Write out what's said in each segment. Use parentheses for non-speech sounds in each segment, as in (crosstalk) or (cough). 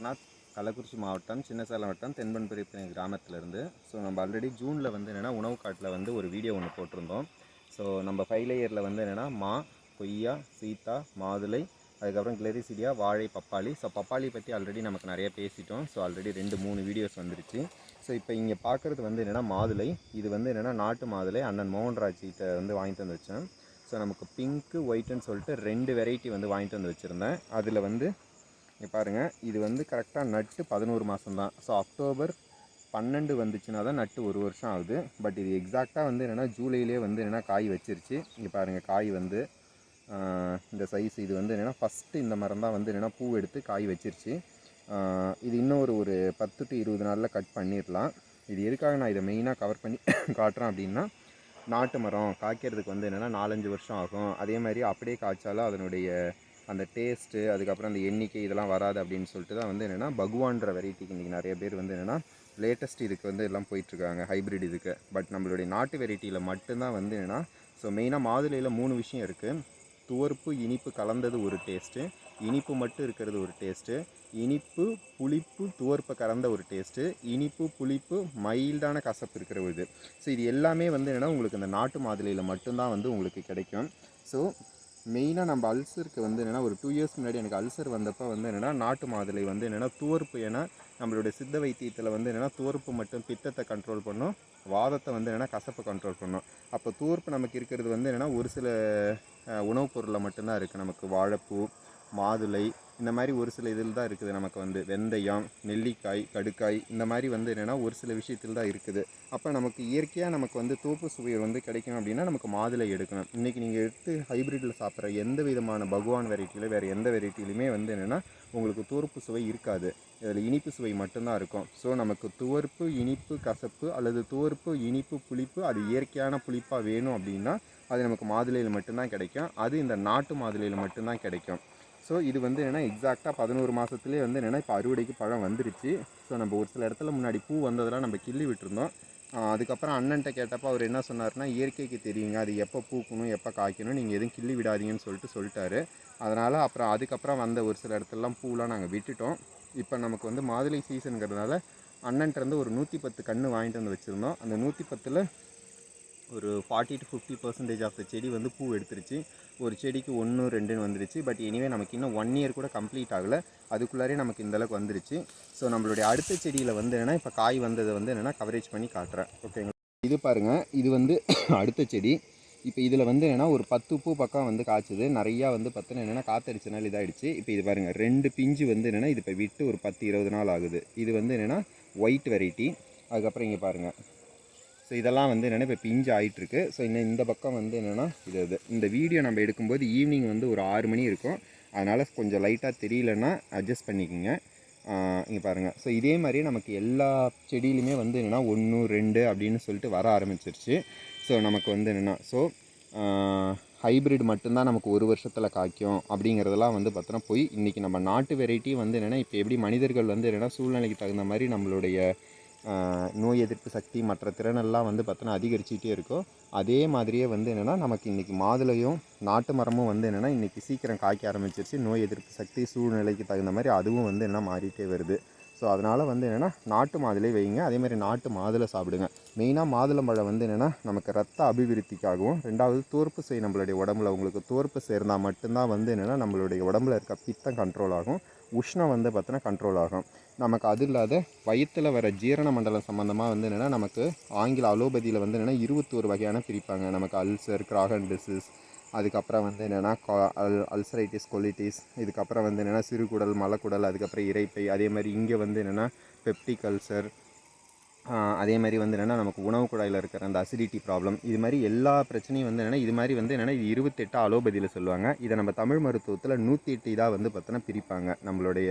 அமர்நாத் கள்ளக்குறிச்சி மாவட்டம் சின்னசேலம் வட்டம் தென்பன்புரி கிராமத்திலேருந்து. ஸோ நம்ம ஆல்ரெடி ஜூனில் வந்து என்னென்னா உணவு காட்டில் வந்து ஒரு வீடியோ ஒன்று போட்டிருந்தோம். ஸோ நம்ம ஃபைவ் லேயரில் வந்து என்னென்னா மா கொய்யா சீத்தா மாதுளை அதுக்கப்புறம் கிளரிசிடியா வாழை பப்பாளி. ஸோ பப்பாளி பற்றி ஆல்ரெடி நமக்கு நிறைய பேசிட்டோம். ஸோ ஆல்ரெடி ரெண்டு மூணு வீடியோஸ் வந்துருச்சு. ஸோ இப்போ இங்கே பார்க்குறது வந்து என்னென்னா மாதுளை. இது வந்து என்னென்னா நாட்டு மாதுளை. அண்ணன் மோகன்ராஜ் கிட்ட வந்து வாங்கிட்டு வந்து வச்சேன். ஸோ நமக்கு பிங்க்கு ஒயிட்டுன்னு சொல்லிட்டு ரெண்டு வெரைட்டி வந்து வாங்கிட்டு வந்து வச்சுருந்தேன். அதில் வந்து இங்கே பாருங்கள் இது வந்து கரெக்டாக நட்டு பதினோரு மாதம் தான். ஸோ அக்டோபர் பன்னெண்டு வந்துச்சுன்னா தான் நட்டு ஒரு வருஷம் ஆகுது. பட் இது எக்ஸாக்டாக வந்து என்னென்னா ஜூலையிலே வந்து என்னென்னா காய் வச்சிருச்சு. இங்கே பாருங்கள் காய் வந்து இந்த சைஸ் இது வந்து என்னென்னா ஃபஸ்ட்டு இந்த மரம் தான் வந்து என்னென்னா பூ எடுத்து காய் வச்சிருச்சு. இது இன்னும் ஒரு ஒரு பத்து டு இருபது நாளில் கட் பண்ணிடலாம் இது எதுக்காக நான் இதை மெயினாக கவர் பண்ணி (coughs) காட்டுறேன் அப்படின்னா நாட்டு மரம் காய்க்கிறதுக்கு வந்து என்னென்னா நாலஞ்சு வருஷம் ஆகும். அதே மாதிரி அப்படியே காய்ச்சாலும் அதனுடைய அந்த டேஸ்ட்டு அதுக்கப்புறம் அந்த எண்ணிக்கை இதெல்லாம் வராது அப்படின்னு சொல்லிட்டு தான் வந்து என்னென்னா பகவான்ற வெரைட்டிக்கு இன்றைக்கி நிறைய பேர் வந்து என்னென்னா லேட்டஸ்ட் இதுக்கு வந்து எல்லாம் போயிட்டுருக்காங்க ஹைப்ரிட் இதுக்கு. பட் நம்மளுடைய நாட்டு வெரைட்டியில் மட்டும்தான் வந்து என்னென்னா ஸோ மெயினாக மாதுளையில் மூணு விஷயம் இருக்குது துவர்ப்பு இனிப்பு கலந்தது ஒரு டேஸ்ட்டு இனிப்பு மட்டும் இருக்கிறது ஒரு டேஸ்ட்டு இனிப்பு புளிப்பு துவர்ப்பை கலந்த ஒரு டேஸ்ட்டு இனிப்பு புளிப்பு மைல்டான கசப்பு இருக்கிற ஒரு இது. ஸோ இது எல்லாமே வந்து என்னென்னா உங்களுக்கு இந்த நாட்டு மாதுளையில் மட்டும்தான் வந்து உங்களுக்கு கிடைக்கும். ஸோ மெயினாக நம்ம அல்சருக்கு வந்து என்னென்னா ஒரு டூ இயர்ஸ் முன்னாடி எனக்கு அல்சர் வந்தப்போ வந்து என்னென்னா நாட்டு மாதுளை வந்து என்னென்னா துவர்ப்பு ஏன்னா நம்மளுடைய சித்த வைத்தியத்தில் வந்து என்னென்னா துவர்ப்பு மட்டும் பித்தத்தை கண்ட்ரோல் பண்ணும். வாதத்தை வந்து என்னென்னா கசப்பை கண்ட்ரோல் பண்ணும். அப்போ துவர்ப்பு நமக்கு இருக்கிறது வந்து என்னென்னா ஒரு சில உணவுப் பொருளில் மட்டும்தான் இருக்குது நமக்கு வாழைப்பூ மாதுளை இந்த மாதிரி ஒரு சில இதில் தான் இருக்குது நமக்கு வந்து வெந்தயம் நெல்லிக்காய் கடுக்காய் இந்த மாதிரி வந்து என்னென்னா ஒரு சில விஷயத்தில் தான் இருக்குது. அப்போ நமக்கு இயற்கையாக நமக்கு வந்து தோப்பு சுவை வந்து கிடைக்கணும் அப்படின்னா நமக்கு மாதுளை எடுக்கணும். இன்றைக்கி நீங்கள் எடுத்து ஹைப்ரிட்டில் சாப்பிட்ற எந்த விதமான பகவான் வெரைட்டியில் வேறு எந்த வெரைட்டிலையுமே வந்து என்னென்னா உங்களுக்கு துவர்ப்பு சுவை இருக்காது. இதில் இனிப்பு சுவை மட்டும்தான் இருக்கும். ஸோ நமக்கு துவர்ப்பு இனிப்பு கசப்பு அல்லது துவர்ப்பு இனிப்பு புளிப்பு அது இயற்கையான புளிப்பாக வேணும் அப்படின்னா அது நமக்கு மாதுளையில் மட்டும்தான் கிடைக்கும். அது இந்த நாட்டு மாதுளையில் மட்டும்தான் கிடைக்கும். ஸோ இது வந்து என்னென்னா எக்ஸாக்டாக பதினோரு மாதத்துலேயே வந்து என்னென்னா இப்போ அறுவடைக்கு பழம் வந்துருச்சு. ஸோ நம்ம ஒரு சில இடத்துல முன்னாடி பூ வந்ததெல்லாம் நம்ம கிள்ளி விட்டுருந்தோம். அதுக்கப்புறம் அண்ணன்ட்ட கேட்டப்போ அவர் என்ன சொன்னார்னா இயற்கைக்கு தெரியுங்க. அது எப்போ பூக்கணும் எப்போ காய்க்கணும் நீங்கள் எதுவும் கிள்ளி விடாதீங்கன்னு சொல்லிட்டு சொல்லிட்டாரு. அதனால் அப்புறம் அதுக்கப்புறம் வந்த ஒரு சில இடத்துலலாம் பூலாம் நாங்கள் விட்டுட்டோம். இப்போ நமக்கு வந்து மாதுளை சீசனுங்கிறதுனால அண்ணன்ட்ட இருந்து ஒரு நூற்றி பத்து கன்று வாங்கிட்டு வந்து வச்சுருந்தோம். அந்த நூற்றி பத்தில் ஒரு forty to fifty percentage of the செடி வந்து பூ எடுத்துருச்சு. ஒரு செடிக்கு ஒன்று ரெண்டுன்னு வந்துருச்சு. பட் எனிவே நமக்கு இன்னும் ஒன் இயர் கூட கம்ப்ளீட் ஆகலை. அதுக்குள்ளாரே நமக்கு இந்த அளவுக்கு வந்துருச்சு. ஸோ நம்மளுடைய அடுத்த செடியில் வந்து என்னென்னா இப்போ காய் வந்ததை வந்து என்னென்னா கவரேஜ் பண்ணி காட்டுறேன். ஓகேங்களா இது பாருங்கள் இது வந்து (coughs) அடுத்த செடி. இப்போ இதில் வந்து என்னென்னா ஒரு பத்து பூ பக்கம் வந்து காய்ச்சுது. நிறையா வந்து பார்த்தோன்னா என்னென்னா காத்தடிச்சனால இதாகிடுச்சு இப்போ இது பாருங்கள் ரெண்டு பிஞ்சு வந்து என்னென்னா இது இப்போ விட்டு ஒரு பத்து இருபது நாள் ஆகுது. இது வந்து என்னென்னா ஒயிட் வெரைட்டி அதுக்கப்புறம் இங்கே பாருங்கள் ஸோ இதெல்லாம் வந்து என்னென்னா இப்போ பிஞ்சு ஆகிட்டுருக்கு ஸோ இன்னும் இந்த பக்கம் வந்து என்னென்னா இது இது. இந்த வீடியோ நம்ம எடுக்கும்போது ஈவினிங் வந்து ஒரு ஆறு மணி இருக்கும். அதனால் கொஞ்சம் லைட்டாக தெரியலன்னா அட்ஜஸ்ட் பண்ணிக்கோங்க. இங்கே பாருங்கள் ஸோ இதே மாதிரி நமக்கு எல்லா செடியிலுமே வந்து என்னென்னா ஒன்று ரெண்டு அப்படின்னு சொல்லிட்டு வர ஆரம்பிச்சிருச்சு. ஸோ நமக்கு வந்து என்னென்னா ஸோ ஹைப்ரிட் மட்டும்தான் நமக்கு ஒரு வருஷத்தில் காய்க்கும் அப்படிங்கிறதெல்லாம் வந்து பார்த்தோன்னா போய் இன்றைக்கி நம்ம நாட்டு வெரைட்டி வந்து என்னென்னா இப்போ எப்படி மனிதர்கள் வந்து என்னென்னா சூழ்நிலைக்கு தகுந்த மாதிரி நம்மளுடைய நோய் எதிர்ப்பு சக்தி மற்ற திறனெல்லாம் வந்து பார்த்தோன்னா அதிகரிச்சுட்டே இருக்கும். அதே மாதிரியே வந்து என்னென்னா நமக்கு இன்றைக்கி மாதுளையும் நாட்டு மரமும் வந்து என்னென்னா இன்றைக்கி சீக்கிரம் காய்க்க ஆரம்பிச்சிருச்சு. நோய் எதிர்ப்பு சக்தி சூழ்நிலைக்கு தகுந்த மாதிரி அதுவும் வந்து என்ன மாறிட்டே வருது. ஸோ அதனால் வந்து என்னென்னா நாட்டு மாதுளை வைங்க அதேமாதிரி நாட்டு மாதுளை சாப்பிடுங்க. மெயினாக மாதுளம்பழம் வந்து என்னென்னா நமக்கு ரத்த அபிவிருத்திக்காகவும் ரெண்டாவது தோற்பு செய் நம்மளுடைய உடம்புல உங்களுக்கு தோற்பு சேர்ந்தால் மட்டும்தான் வந்து என்னென்னா நம்மளுடைய உடம்புல இருக்க பித்தம் கண்ட்ரோல் ஆகும். உஷ்ணம் வந்து பார்த்தோன்னா கண்ட்ரோல் ஆகும். நமக்கு அது இல்லாத வயிற்றில் வர ஜீரண மண்டலம் சம்மந்தமாக வந்து என்னென்னா நமக்கு ஆங்கில அலோபதியில் வந்து என்னென்னா இருபத்தோரு வகையான பிரிப்பாங்க. நமக்கு அல்சர் கிராகன் டிசீஸ் அதுக்கப்புறம் வந்து என்னென்னா அல் அல்சரைட்டிஸ் கொலிட்டிஸ் இதுக்கப்புறம் வந்து என்னென்னா சிறுகுடல் மலக்குடல் அதுக்கப்புறம் இறைப்பை அதே மாதிரி இங்கே வந்து என்னென்னா பெப்டிக் அல்சர் அதே மாதிரி வந்து என்னென்னா நமக்கு உணவு குழாயில் இருக்கிற அந்த அசிடிட்டி ப்ராப்ளம் இது மாதிரி எல்லா பிரச்சனையும் வந்து என்னென்னா இது மாதிரி வந்து என்னென்னா இது இருபத்தெட்டு அலோபதியில் சொல்லுவாங்க. இதை நம்ம தமிழ் மருத்துவத்தில் நூற்றி எட்டு இதாக வந்து பார்த்தோன்னா பிரிப்பாங்க நம்மளுடைய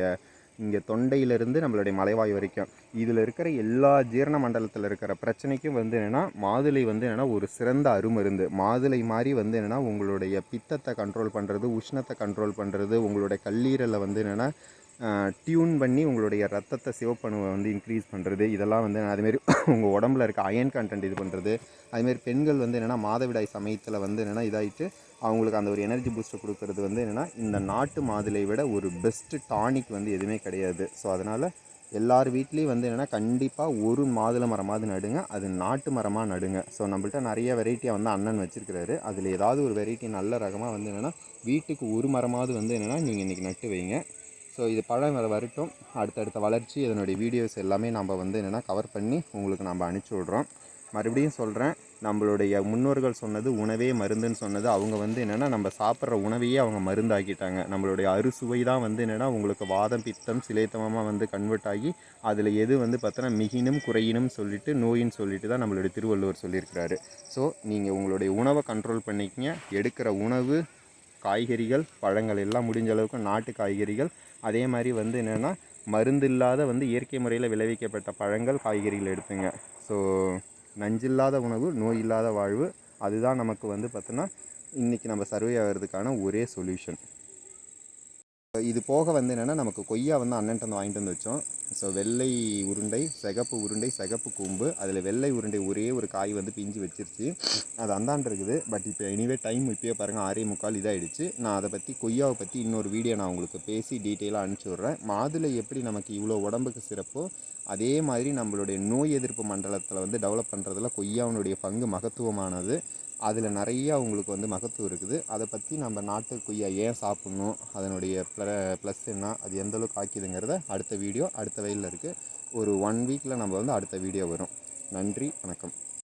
இங்கே தொண்டையிலிருந்து நம்மளுடைய மலைவாய் வரைக்கும். இதில் இருக்கிற எல்லா ஜீரண மண்டலத்தில் இருக்கிற பிரச்சனைக்கும் வந்து என்னென்னா மாதுளை வந்து என்னென்னா ஒரு சிறந்த அருமருந்து. மாதுளை மாதிரி வந்து என்னென்னா உங்களுடைய பித்தத்தை கண்ட்ரோல் பண்ணுறது உஷ்ணத்தை கண்ட்ரோல் பண்ணுறது உங்களுடைய கல்லீரலை வந்து என்னென்னா டியூன் பண்ணி உங்களுடைய ரத்தத்தை சிவப்பணுவை வந்து இன்க்ரீஸ் பண்ணுறது இதெல்லாம் வந்து அதுமாரி (coughs) உங்கள் உடம்புல இருக்க அயன் கண்டென்ட் இது பண்ணுறது அதுமாரி பெண்கள் வந்து என்னென்னா மாதவிடாய் சமயத்தில் வந்து என்னென்னா இதாகிட்டு அவங்களுக்கு அந்த ஒரு எனர்ஜி பூஸ்டர் கொடுக்கறது வந்து என்னென்னா இந்த நாட்டு மாதுளை விட ஒரு பெஸ்ட்டு டானிக் வந்து எதுவுமே கிடையாது. ஸோ அதனால் எல்லார் வீட்லேயும் வந்து என்னென்னா கண்டிப்பாக ஒரு மாதுளை மரமாவது நடுங்க அது நாட்டு மரமாக நடுங்க. ஸோ நம்மள்ட்ட நிறைய வெரைட்டியாக வந்து அண்ணன் வச்சுருக்கிறாரு. அதில் ஏதாவது ஒரு வெரைட்டி நல்ல ரகமாக வந்து என்னென்னா வீட்டுக்கு ஒரு மரமாவது வந்து என்னென்னா நீங்கள் இன்றைக்கி நட்டு வைங்க. ஸோ இது பழம் வர வரட்டும். அடுத்தடுத்த வளர்ச்சி இதனுடைய வீடியோஸ் எல்லாமே நம்ம வந்து என்னென்னா கவர் பண்ணி உங்களுக்கு நம்ம அனுப்பிச்சி விட்றோம். மறுபடியும் சொல்கிறேன் நம்மளுடைய முன்னோர்கள் சொன்னது உணவே மருந்துன்னு சொன்னது. அவங்க வந்து என்னென்னா நம்ம சாப்பிட்ற உணவையே அவங்க மருந்தாக்கிட்டாங்க. நம்மளுடைய அறுசுவை தான் வந்து என்னென்னா உங்களுக்கு வாதம் பித்தம் சிலைத்தமமாக வந்து கன்வெர்ட் ஆகி அதில் எது வந்து பார்த்தோன்னா மிகினும் குறையினும் சொல்லிட்டு நோயின்னு சொல்லிட்டு தான் நம்மளுடைய திருவள்ளுவர் சொல்லியிருக்கிறாரு. ஸோ நீங்கள் உங்களுடைய உணவை கண்ட்ரோல் பண்ணிக்கங்க. எடுக்கிற உணவு காய்கறிகள் பழங்கள் எல்லாம் முடிஞ்ச அளவுக்கு நாட்டு காய்கறிகள். அதே மாதிரி வந்து என்னென்னா மருந்து இல்லாத வந்து இயற்கை முறையில் விளைவிக்கப்பட்ட பழங்கள் காய்கறிகள் எடுத்துங்க. ஸோ நஞ்சில்லாத உணவு நோய் இல்லாத வாழ்வு அதுதான் நமக்கு வந்து பார்த்தோன்னா இன்றைக்கி நம்ம சர்வே ஆகிறதுக்கான ஒரே சொல்யூஷன் இது போக வந்து என்னென்னா நமக்கு கொய்யா வந்து அண்ணன்ட்ட வந்து வாங்கிட்டு வந்து வச்சோம். ஸோ வெள்ளை உருண்டை சிகப்பு உருண்டை சிகப்பு கூம்பு அதில் வெள்ளை உருண்டை ஒரே ஒரு காய் வந்து பிஞ்சு வச்சிருச்சு. அது அந்தாண்டு இருக்குது. பட் இப்போ எனிவே டைம் இப்போயே பாருங்கள் ஆறே முக்கால் இதாகிடுச்சு நான் அதை பற்றி கொய்யாவை பற்றி இன்னொரு வீடியோ நான் உங்களுக்கு பேசி டீட்டெயிலாக அனுப்பிச்சி விட்றேன். மாதுளை எப்படி நமக்கு இவ்வளோ உடம்புக்கு சிறப்போ அதே மாதிரி நம்மளுடைய நோய் எதிர்ப்பு மண்டலத்தில் வந்து டெவலப் பண்ணுறதுல கொய்யாவினுடைய பங்கு மகத்துவமானது. அதில் நிறையா உங்களுக்கு வந்து மகத்துவம் இருக்குது. அதை பற்றி நம்ம நாட்டு கொய்யா ஏன் சாப்பிட்ணும்? அதனுடைய ப்ள ப்ளஸ் என்ன? அது எந்த அளவுக்கு ஆக்கிதுங்கிறத அடுத்த வீடியோ அடுத்த வயலில் இருக்குது ஒரு ஒன் வீக்கில் நம்ம வந்து அடுத்த வீடியோ வரும். நன்றி வணக்கம்.